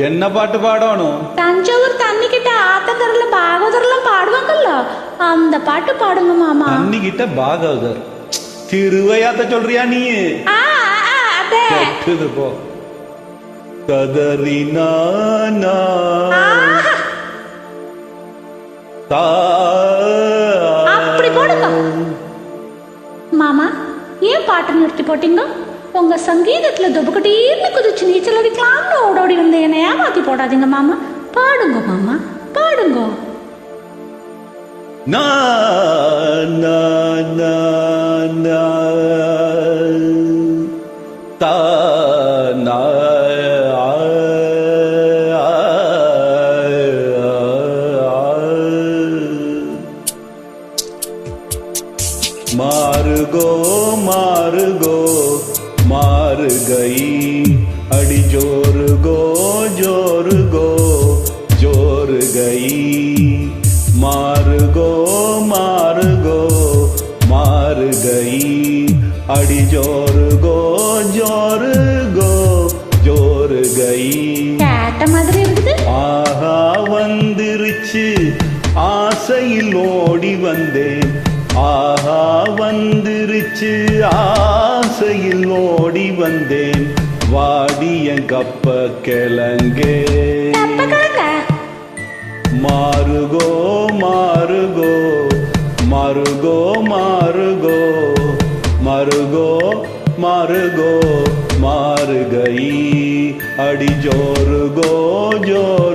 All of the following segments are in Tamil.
என்ன பாட்டு பாடணும் தஞ்சாவூர் தண்ணி கிட்ட ஆத்தங்கரில் பாகவதர்லாம் பாடுவாங்கல்ல அந்த பாட்டு பாடுங்க மாமா அன்னிக்கிட்ட பாகவதர் திருவையாத்த சொல்றியா நீ அதே போ கதறி நானா ஆஹா, தா அப்படி போடுங்க. மாமா ஏன் பாட்டு நிறுத்தி போட்டீங்க உங்க சங்கீதத்துல துபக்கட்டீர்னு குதிச்சு நீச்சல் அடிக்கலாம்னு ஓடோடி வந்து என்னை ஏமாத்தி போடாதீங்க மாமா. பாடுங்க மாமா. பாடுங்க. मार गई अड़ी जोर गो जोर गो जोर गई मार गो मार गो मार गई अड़ी जोर गो जोर गो जोर गई கேட்ட மாதிரி இருக்குது ஆஹா வந்திருச்சு ஆசையில் ஓடி வந்தேன் ஆஹா வந்திருச்சு ஆசையில் ஓடி வந்தேன். வாடிய கப்ப கிழங்க. மாறுகோ மாறுகோ மாறுகோ மாறுகோ மாறுகோ மாறுகோ மாறு गई அடி ஜோருகோ ஜோருகோ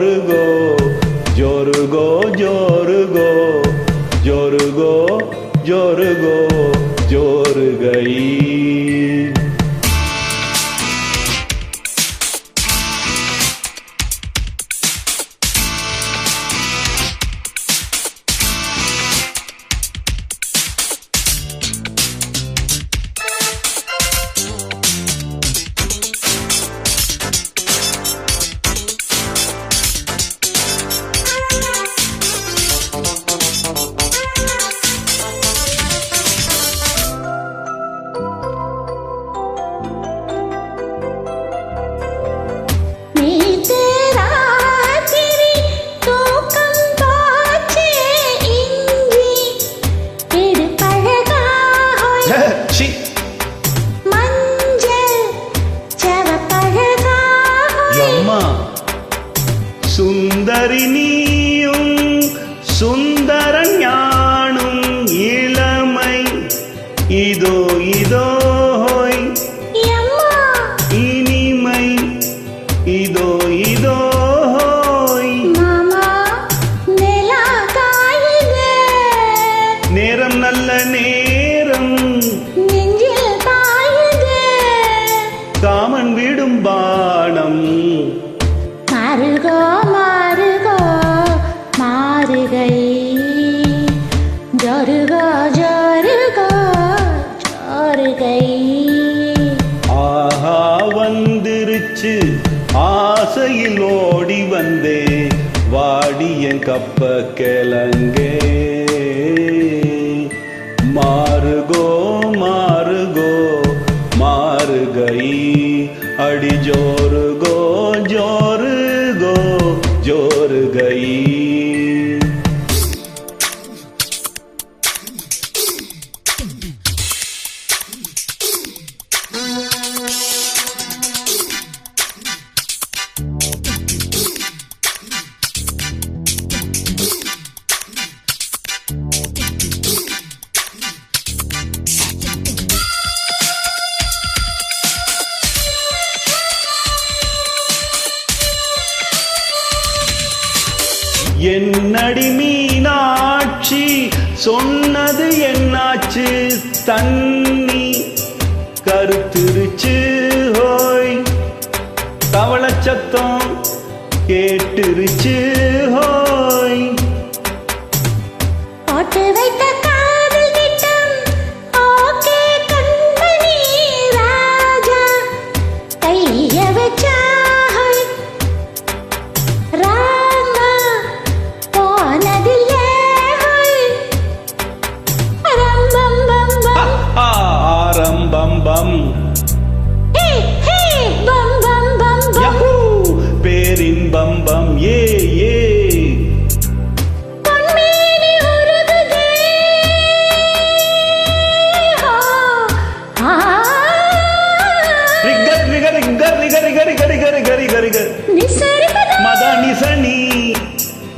ஜோருகோ ஜோரு गई சுந்தரி நீயும் சுந்தர ஞானும் இளமை. இதோ இதோ இனிமை. இதோ இதோ நேரம் நல்ல நேரம். நெஞ்சில் ஆசையில் ஓடி வந்தே வாடிய கப்ப கிழங்கே மாறுகோ மாறுகோ மாறுகை गई ஜோ என்னடி மீனாட்சி சொன்னது என்னாச்சு தண்ணி? கருத்துருச்சு ஹோய். தவள சத்தம் கேட்டுருச்சு ஹோய். போட்டு வைத்த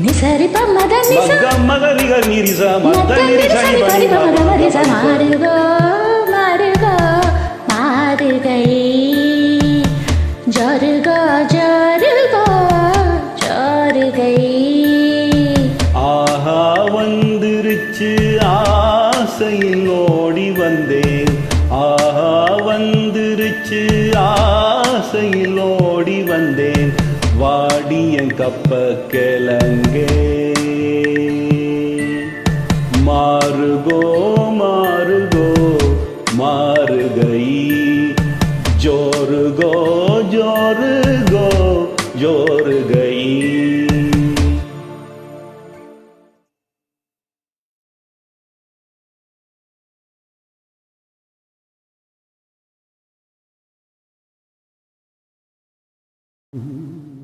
நிசரி ப மத நிச மக மக நிக நிரிச மத மத்த நிரிசனி நிசரி பரி பரி பத மரிச மாறுகோ மாறுகோ மாறுகை ஜருகோ ஜருகோ ஜருகை ஆஹா வந்துருச்சு ஆசையில் ஓடி வந்தேன். ஆஹா வந்துருச்சு ஆசையில் ஓடி வந்தேன். வாடிய கப்ப கிளங்கே Mm-hmm.